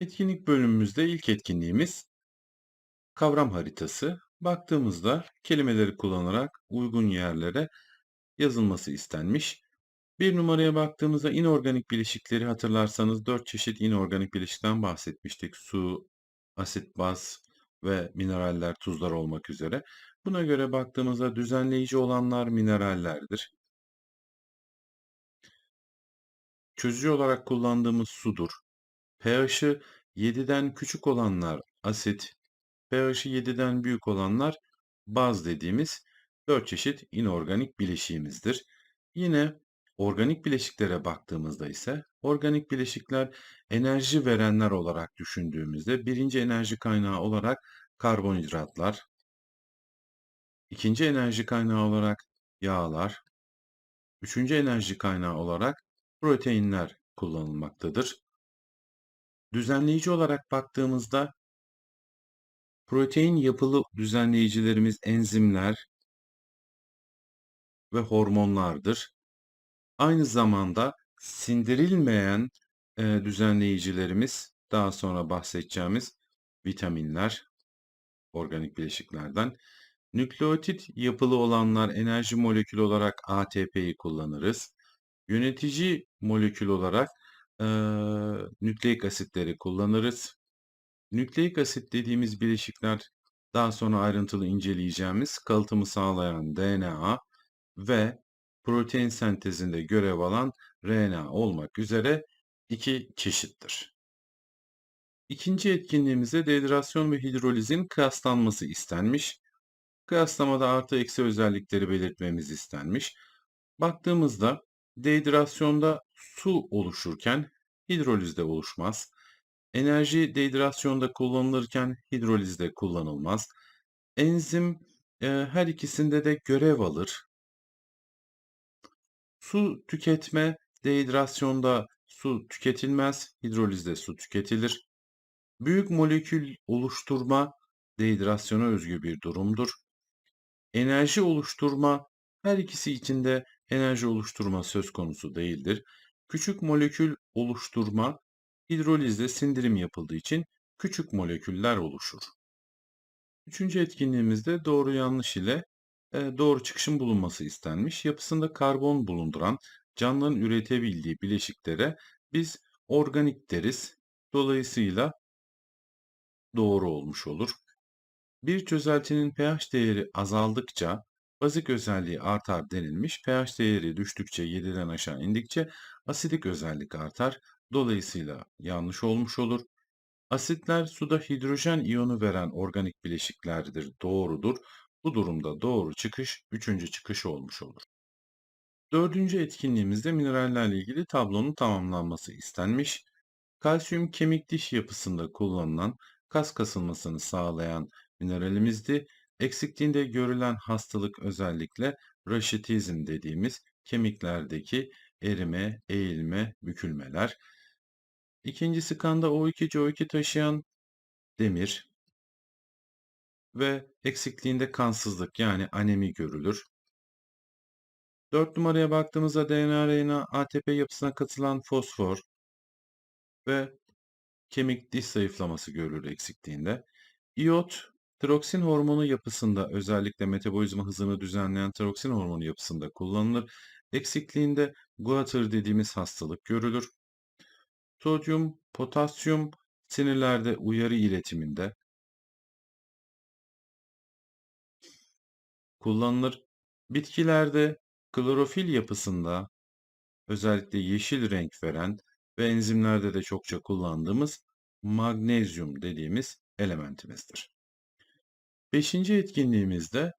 Etkinlik bölümümüzde ilk etkinliğimiz kavram haritası. Baktığımızda kelimeleri kullanarak uygun yerlere yazılması istenmiş. Bir numaraya baktığımızda inorganik bileşikleri hatırlarsanız dört çeşit inorganik bileşikten bahsetmiştik. Su, asit, baz ve mineraller, tuzlar olmak üzere. Buna göre baktığımızda düzenleyici olanlar minerallerdir. Çözücü olarak kullandığımız sudur. pH'ı 7'den küçük olanlar asit, pH'ı 7'den büyük olanlar baz dediğimiz 4 çeşit inorganik bileşiğimizdir. Yine organik bileşiklere baktığımızda ise organik bileşikler enerji verenler olarak düşündüğümüzde birinci enerji kaynağı olarak karbonhidratlar, ikinci enerji kaynağı olarak yağlar, üçüncü enerji kaynağı olarak proteinler kullanılmaktadır. Düzenleyici olarak baktığımızda protein yapılı düzenleyicilerimiz enzimler ve hormonlardır. Aynı zamanda sindirilmeyen e, düzenleyicilerimiz daha sonra bahsedeceğimiz vitaminler, organik bileşiklerden. Nükleotit yapılı olanlar enerji molekülü olarak ATP'yi kullanırız. Yönetici molekül olarak e, nükleik asitleri kullanırız. Nükleik asit dediğimiz bileşikler daha sonra ayrıntılı inceleyeceğimiz kalıtımı sağlayan DNA ve protein sentezinde görev alan RNA olmak üzere iki çeşittir. İkinci etkinliğimizde dehidrasyon ve hidrolizin kıyaslanması istenmiş. Kıyaslamada artı eksi özellikleri belirtmemiz istenmiş. Baktığımızda dehidrasyonda su oluşurken hidrolizde oluşmaz. Enerji dehidrasyonda kullanılırken hidrolizde kullanılmaz. Enzim e, her ikisinde de görev alır. Su tüketme dehidrasyonda su tüketilmez, hidrolizde su tüketilir. Büyük molekül oluşturma dehidrasyona özgü bir durumdur. Enerji oluşturma her ikisi için de enerji oluşturma söz konusu değildir. Küçük molekül oluşturma hidrolizde sindirim yapıldığı için küçük moleküller oluşur. Üçüncü etkinliğimizde doğru yanlış ile e, doğru çıkışın bulunması istenmiş. Yapısında karbon bulunduran canlıların üretebildiği bileşiklere biz organik deriz. Dolayısıyla doğru olmuş olur. Bir çözeltinin pH değeri azaldıkça bazik özelliği artar denilmiş. pH değeri düştükçe 7'den aşağı indikçe asidik özellik artar. Dolayısıyla yanlış olmuş olur. Asitler suda hidrojen iyonu veren organik bileşiklerdir. Doğrudur. Bu durumda doğru çıkış üçüncü çıkış olmuş olur. Dördüncü etkinliğimizde minerallerle ilgili tablonun tamamlanması istenmiş. Kalsiyum kemik diş yapısında kullanılan kas kasılmasını sağlayan mineralimizdi. Eksikliğinde görülen hastalık özellikle raşitizm dediğimiz kemiklerdeki erime, eğilme, bükülmeler. İkincisi kanda O2, CO2 taşıyan demir ve eksikliğinde kansızlık yani anemi görülür. 4 numaraya baktığımızda DNA, RNA, ATP yapısına katılan fosfor ve kemik diş zayıflaması görülür eksikliğinde. İyot, tiroksin hormonu yapısında özellikle metabolizma hızını düzenleyen tiroksin hormonu yapısında kullanılır. Eksikliğinde guatr dediğimiz hastalık görülür. Sodyum, potasyum sinirlerde uyarı iletiminde kullanılır. Bitkilerde klorofil yapısında özellikle yeşil renk veren ve enzimlerde de çokça kullandığımız magnezyum dediğimiz elementimizdir. Beşinci etkinliğimizde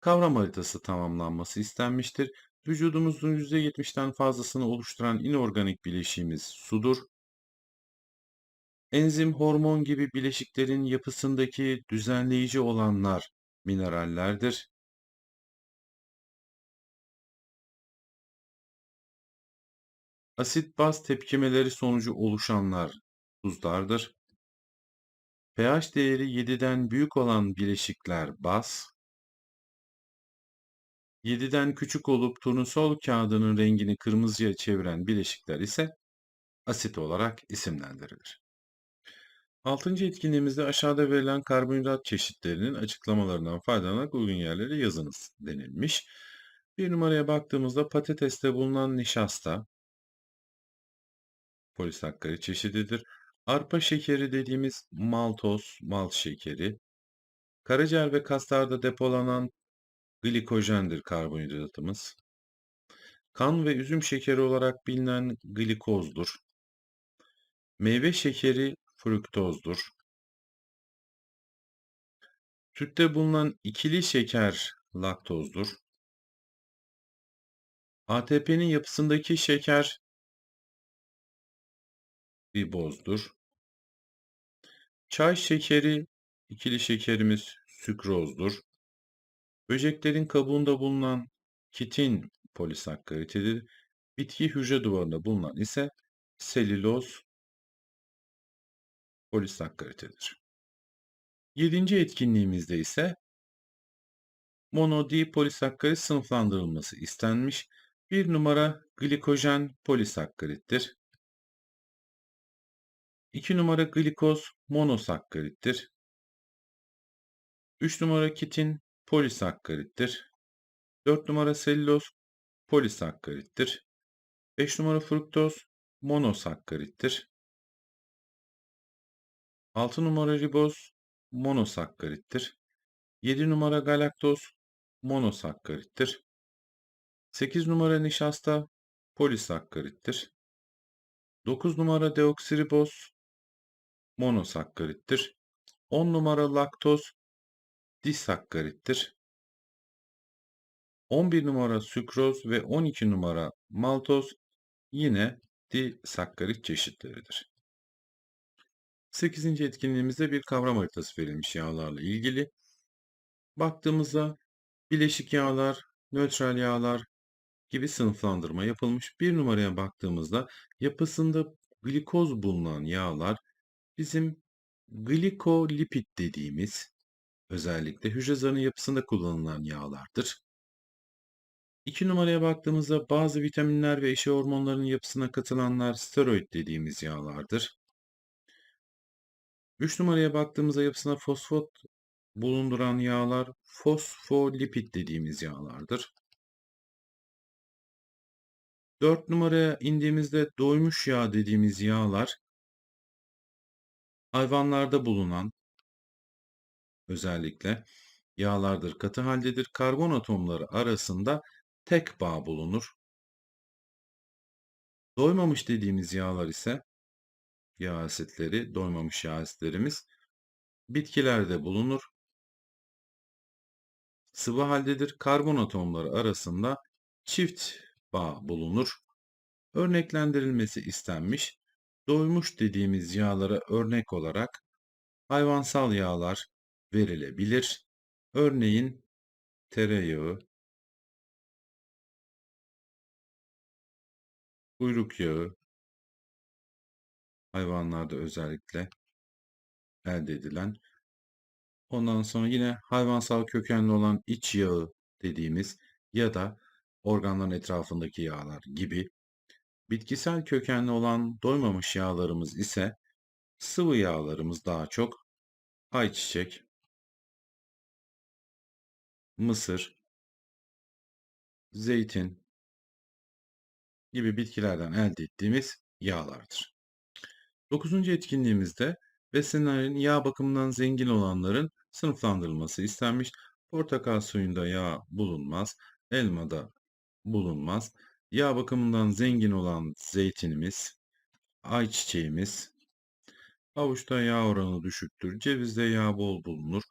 kavram haritası tamamlanması istenmiştir. Vücudumuzun %70'den fazlasını oluşturan inorganik bileşiğimiz sudur. Enzim, hormon gibi bileşiklerin yapısındaki düzenleyici olanlar minerallerdir. Asit baz tepkimeleri sonucu oluşanlar tuzlardır. pH değeri 7'den büyük olan bileşikler baz, 7'den küçük olup turnusol kağıdının rengini kırmızıya çeviren bileşikler ise asit olarak isimlendirilir. Altıncı etkinliğimizde aşağıda verilen karbonhidrat çeşitlerinin açıklamalarından faydalanarak uygun yerlere yazınız denilmiş. Bir numaraya baktığımızda patateste bulunan nişasta polisakkarit çeşididir. Arpa şekeri dediğimiz maltoz, malt şekeri. Karaciğer ve kaslarda depolanan glikojendir karbonhidratımız. Kan ve üzüm şekeri olarak bilinen glikozdur. Meyve şekeri fruktozdur. Sütte bulunan ikili şeker laktozdur. ATP'nin yapısındaki şeker ribozdur. Çay şekeri, ikili şekerimiz sükrozdur. Böceklerin kabuğunda bulunan kitin polisakkaritidir. Bitki hücre duvarında bulunan ise selüloz polisakkaritidir. Yedinci etkinliğimizde ise monodipolisakkarit sınıflandırılması istenmiş. Bir numara glikojen polisakkarittir. 2 numara glikoz monosakkarittir. 3 numara kitin polisakkarittir. 4 numara selüloz polisakkarittir. 5 numara fruktoz monosakkarittir. 6 numara riboz monosakkarittir. 7 numara galaktoz monosakkarittir. 8 numara nişasta polisakkarittir. 9 numara deoksiriboz monosakkarittir. 10 numara laktoz disakkarittir. 11 numara sükroz ve 12 numara maltoz yine disakkarit çeşitleridir. 8. etkinliğimizde bir kavram haritası verilmiş yağlarla ilgili. Baktığımızda bileşik yağlar, nötral yağlar gibi sınıflandırma yapılmış. Bir numaraya baktığımızda yapısında glikoz bulunan yağlar bizim glikolipid dediğimiz özellikle hücre zarının yapısında kullanılan yağlardır. 2 numaraya baktığımızda bazı vitaminler ve eşi hormonların yapısına katılanlar steroid dediğimiz yağlardır. 3 numaraya baktığımızda yapısına fosfat bulunduran yağlar fosfolipid dediğimiz yağlardır. 4 numaraya indiğimizde doymuş yağ dediğimiz yağlar hayvanlarda bulunan özellikle yağlardır, katı haldedir. Karbon atomları arasında tek bağ bulunur. Doymamış dediğimiz yağlar ise yağ asitleri, doymamış yağ asitlerimiz bitkilerde bulunur. Sıvı haldedir. Karbon atomları arasında çift bağ bulunur. Örneklendirilmesi istenmiş. Doymuş dediğimiz yağlara örnek olarak hayvansal yağlar verilebilir. Örneğin tereyağı, kuyruk yağı, hayvanlarda özellikle elde edilen. Ondan sonra yine hayvansal kökenli olan iç yağı dediğimiz ya da organların etrafındaki yağlar gibi. Bitkisel kökenli olan doymamış yağlarımız ise sıvı yağlarımız daha çok ayçiçek, mısır, zeytin gibi bitkilerden elde ettiğimiz yağlardır. Dokuzuncu etkinliğimizde besinlerin yağ bakımından zengin olanların sınıflandırılması istenmiş. Portakal suyunda yağ bulunmaz, elmada bulunmaz. Yağ bakımından zengin olan zeytinimiz, ayçiçeğimiz, havuçta yağ oranı düşüktür, cevizde yağ bol bulunur,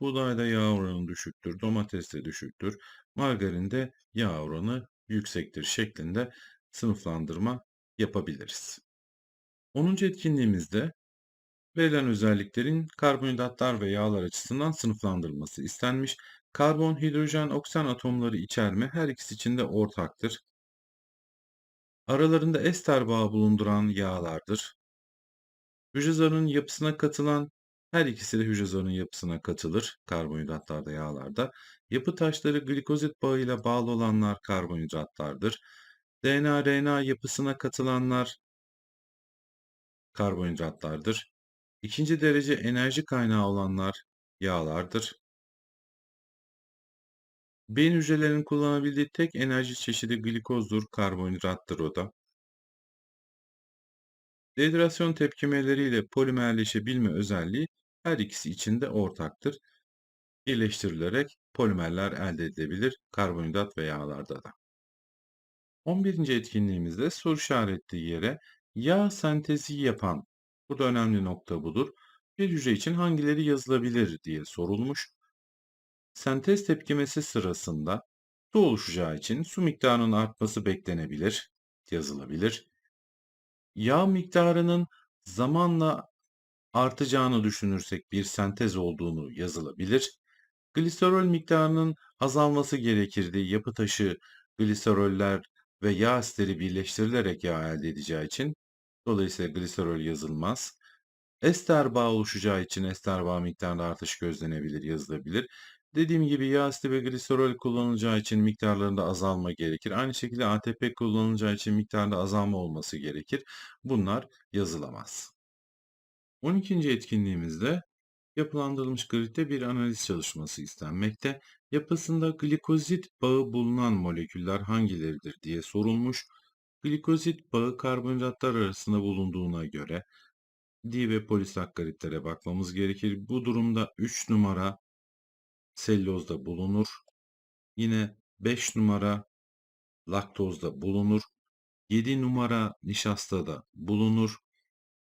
buğdayda yağ oranı düşüktür, domateste düşüktür, margarinde yağ oranı yüksektir şeklinde sınıflandırma yapabiliriz. 10. etkinliğimizde verilen özelliklerin karbonhidratlar ve yağlar açısından sınıflandırılması istenmiş. Karbon, hidrojen, oksijen atomları içerme her ikisi için de ortaktır. Aralarında ester bağı bulunduran yağlardır. Hücre zarının yapısına katılan her ikisi de hücre zarının yapısına katılır karbonhidratlarda, yağlarda. Yapı taşları glikozit bağıyla bağlı olanlar karbonhidratlardır. DNA, RNA yapısına katılanlar karbonhidratlardır. İkinci derece enerji kaynağı olanlar yağlardır. Beyin hücrelerinin kullanabildiği tek enerji çeşidi glikozdur, karbonhidrattır o da. Dehidrasyon tepkimeleriyle polimerleşebilme özelliği her ikisi için de ortaktır. Birleştirilerek polimerler elde edilebilir karbonhidrat ve yağlarda da. 11. etkinliğimizde soru işaretli yere yağ sentezi yapan, burada önemli nokta budur, bir hücre için hangileri yazılabilir diye sorulmuş. Sentez tepkimesi sırasında su oluşacağı için su miktarının artması beklenebilir, yazılabilir. Yağ miktarının zamanla artacağını düşünürsek bir sentez olduğunu yazılabilir. Gliserol miktarının azalması gerekirdi. Yapı taşı gliseroller ve yağ asitleri birleştirilerek yağ elde edeceği için. Dolayısıyla gliserol yazılmaz. Ester bağı oluşacağı için ester bağı miktarında artış gözlenebilir, yazılabilir. Dediğim gibi yağ asidi ve gliserol kullanılacağı için miktarlarında azalma gerekir. Aynı şekilde ATP kullanılacağı için miktarda azalma olması gerekir. Bunlar yazılamaz. 12. etkinliğimizde yapılandırılmış gridde bir analiz çalışması istenmekte. Yapısında glikozit bağı bulunan moleküller hangileridir diye sorulmuş. Glikozit bağı karbonhidratlar arasında bulunduğuna göre di ve polisakkaritlere bakmamız gerekir. Bu durumda 3 numara sellozda bulunur. Yine 5 numara laktozda bulunur. 7 numara nişastada bulunur.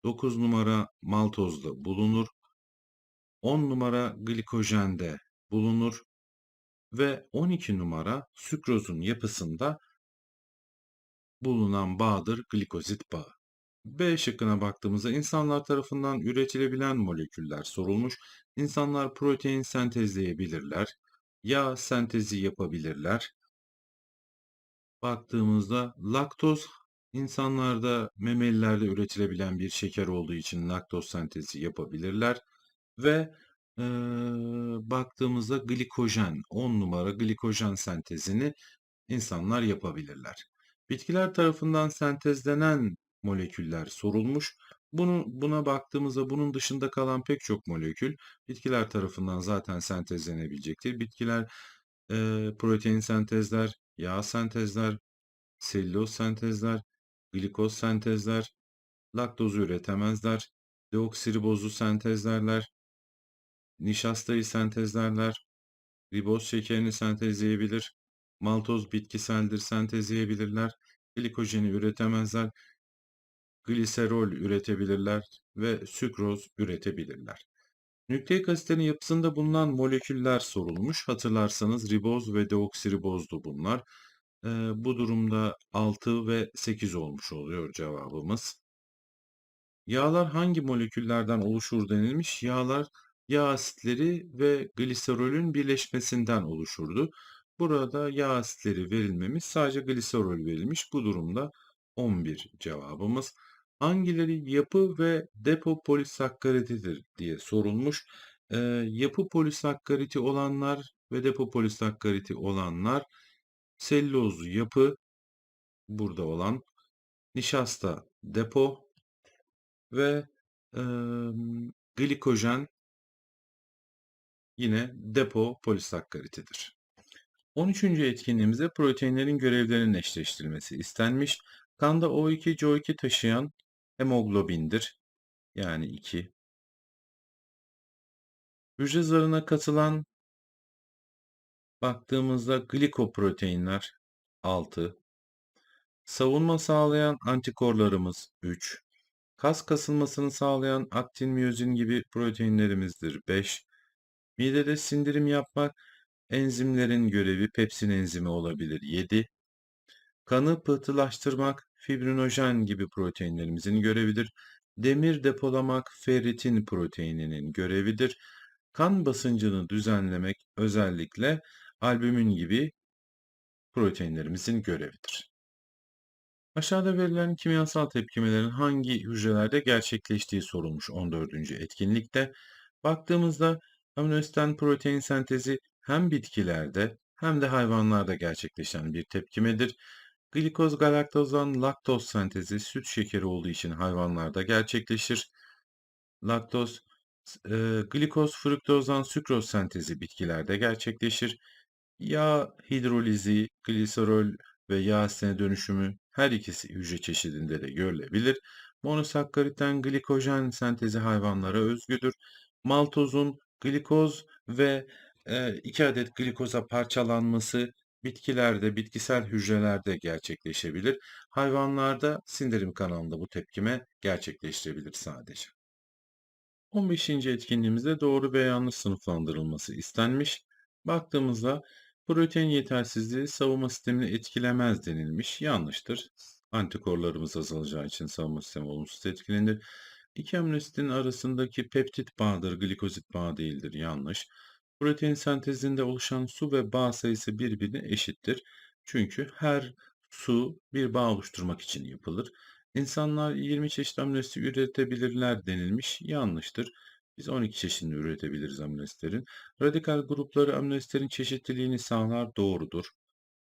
9 numara maltozda bulunur. 10 numara glikojende bulunur ve 12 numara sükrozun yapısında bulunan bağdır glikozit bağı. B şıkkına baktığımızda insanlar tarafından üretilebilen moleküller sorulmuş. İnsanlar protein sentezleyebilirler, yağ sentezi yapabilirler. Baktığımızda laktoz insanlarda memelilerde üretilebilen bir şeker olduğu için laktoz sentezi yapabilirler ve e, baktığımızda glikojen 10 numara glikojen sentezini insanlar yapabilirler. Bitkiler tarafından sentezlenen moleküller sorulmuş. Bunu, buna baktığımızda bunun dışında kalan pek çok molekül bitkiler tarafından zaten sentezlenebilecektir. Bitkiler e, protein sentezler, yağ sentezler, selüloz sentezler, glikoz sentezler, laktozu üretemezler, deoksiribozu sentezlerler, nişastayı sentezlerler, riboz şekerini sentezleyebilir, maltoz bitkiseldir sentezleyebilirler, glikojeni üretemezler, gliserol üretebilirler ve sükroz üretebilirler. Nükleik asitlerin yapısında bulunan moleküller sorulmuş. Hatırlarsanız riboz ve deoksiribozdu bunlar. Ee, bu durumda 6 ve 8 olmuş oluyor cevabımız. Yağlar hangi moleküllerden oluşur denilmiş? Yağlar yağ asitleri ve gliserolün birleşmesinden oluşurdu. Burada yağ asitleri verilmemiş, sadece gliserol verilmiş. Bu durumda 11 cevabımız. Hangileri yapı ve depo polisakkarididir diye sorulmuş. Ee, yapı polisakkariti olanlar ve depo polisakkariti olanlar selüloz yapı burada olan nişasta depo ve e, glikojen yine depo polisakkaritidir. 13. etkinliğimizde proteinlerin görevlerinin eşleştirilmesi istenmiş. Kanda O2, CO2 taşıyan hemoglobindir. Yani 2. Hücre zarına katılan baktığımızda glikoproteinler 6. Savunma sağlayan antikorlarımız 3. Kas kasılmasını sağlayan aktin miyozin gibi proteinlerimizdir 5. Midede sindirim yapmak enzimlerin görevi pepsin enzimi olabilir 7. Kanı pıhtılaştırmak fibrinojen gibi proteinlerimizin görevidir. Demir depolamak ferritin proteininin görevidir. Kan basıncını düzenlemek özellikle albümin gibi proteinlerimizin görevidir. Aşağıda verilen kimyasal tepkimelerin hangi hücrelerde gerçekleştiği sorulmuş 14. etkinlikte. Baktığımızda aminoasitten protein sentezi hem bitkilerde hem de hayvanlarda gerçekleşen bir tepkimedir. Glikoz galaktozdan laktoz sentezi süt şekeri olduğu için hayvanlarda gerçekleşir. Laktoz, eee, glikoz fruktozdan sükroz sentezi bitkilerde gerçekleşir. Yağ hidrolizi, gliserol ve yağ asitine dönüşümü her ikisi hücre çeşidinde de görülebilir. Monosakkaritten glikojen sentezi hayvanlara özgüdür. Maltozun glikoz ve e, 2 adet glikoza parçalanması bitkilerde, bitkisel hücrelerde gerçekleşebilir. Hayvanlarda sindirim kanalında bu tepkime gerçekleştirebilir sadece. 15. etkinliğimizde doğru ve yanlış sınıflandırılması istenmiş. Baktığımızda protein yetersizliği savunma sistemini etkilemez denilmiş. Yanlıştır. Antikorlarımız azalacağı için savunma sistemi olumsuz etkilenir. İki aminosidin arasındaki peptit bağdır, glikozit bağ değildir. Yanlış. Protein sentezinde oluşan su ve bağ sayısı birbirine eşittir. Çünkü her su bir bağ oluşturmak için yapılır. İnsanlar 20 çeşit aminoasit üretebilirler denilmiş. Yanlıştır. Biz 12 çeşidini üretebiliriz aminoasitlerin. Radikal grupları aminoasitlerin çeşitliliğini sağlar doğrudur.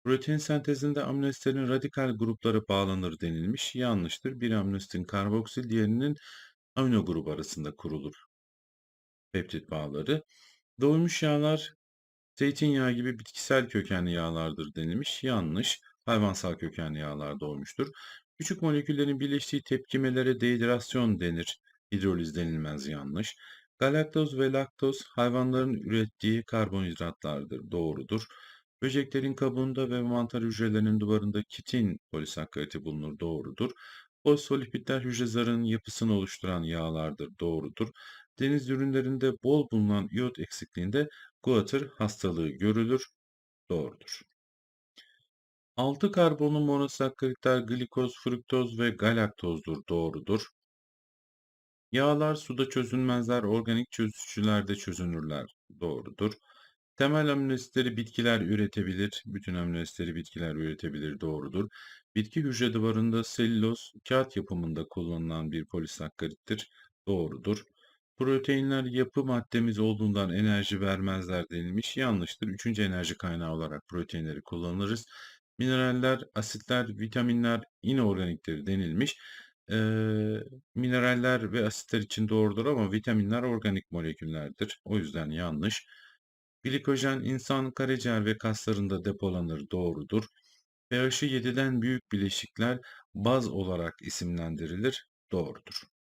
Protein sentezinde aminoasitlerin radikal grupları bağlanır denilmiş. Yanlıştır. Bir aminoasitin karboksil diğerinin amino grubu arasında kurulur. Peptit bağları. Doymuş yağlar zeytinyağı gibi bitkisel kökenli yağlardır denilmiş. Yanlış. Hayvansal kökenli yağlar doğmuştur. Küçük moleküllerin birleştiği tepkimelere dehidrasyon denir. Hidroliz denilmez yanlış. Galaktoz ve laktoz hayvanların ürettiği karbonhidratlardır. Doğrudur. Böceklerin kabuğunda ve mantar hücrelerinin duvarında kitin polisakkariti bulunur. Doğrudur. Fosfolipidler hücre zarının yapısını oluşturan yağlardır. Doğrudur. Deniz ürünlerinde bol bulunan iot eksikliğinde guatr hastalığı görülür. Doğrudur. 6 karbonlu monosakkaritler glikoz, fruktoz ve galaktozdur. Doğrudur. Yağlar suda çözünmezler, organik çözücülerde çözünürler. Doğrudur. Temel aminoasitleri bitkiler üretebilir. Bütün aminoasitleri bitkiler üretebilir. Doğrudur. Bitki hücre duvarında selüloz, kağıt yapımında kullanılan bir polisakkarittir. Doğrudur. Proteinler yapı maddemiz olduğundan enerji vermezler denilmiş. Yanlıştır. Üçüncü enerji kaynağı olarak proteinleri kullanırız. Mineraller, asitler, vitaminler inorganiktir denilmiş. Eee, mineraller ve asitler için doğrudur ama vitaminler organik moleküllerdir. O yüzden yanlış. Glikojen insan karaciğer ve kaslarında depolanır doğrudur. pH'i 7'den büyük bileşikler baz olarak isimlendirilir doğrudur.